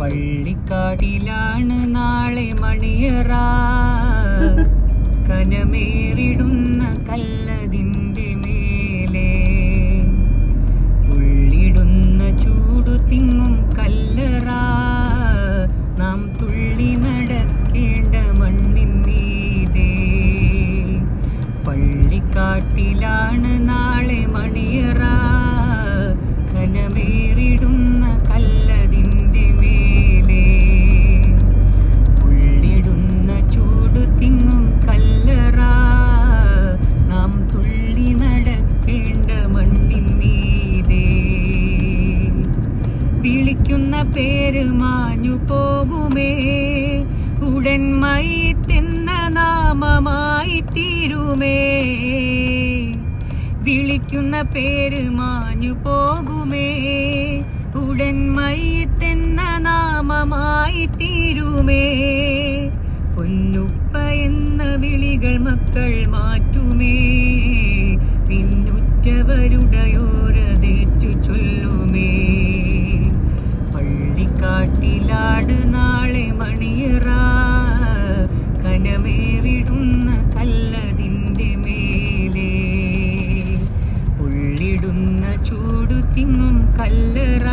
വള്ളിക്കാടിലാണ് നാളെ മണിയറ. കനമേറിടുന്ന കല്ലതിന്റെ മേലെ. ഉള്ളിടുന്ന ചൂടു തിങ്ങും കല്ലറ. നാം തുള്ളി നടക്കേണ്ട മണ്ണിൻ മീതേ. പള്ളിക്കാട്ടിലാണ് വിളിക്കുന്ന പേര് മാഞ്ഞു പോകുമേ. ഉടൻ മൈത്തെന്ന നാമമായി തീരുമേ. വിളിക്കുന്ന പേര് മാഞ്ഞു പോകുമേ. ഉടൻ മൈത്തെന്ന നാമമായി തീരുമേ. പൊന്നുപ്പ എന്ന വിളികൾ മക്കൾ മാറ്റുമേ. പിന്നുറ്റവരുടയോ കണിയറ കനമേറിടുന്ന കല്ലതിന്റെ മേലേ. ഉള്ളിടുന്ന ചൂടു തിങ്ങും കല്ലറ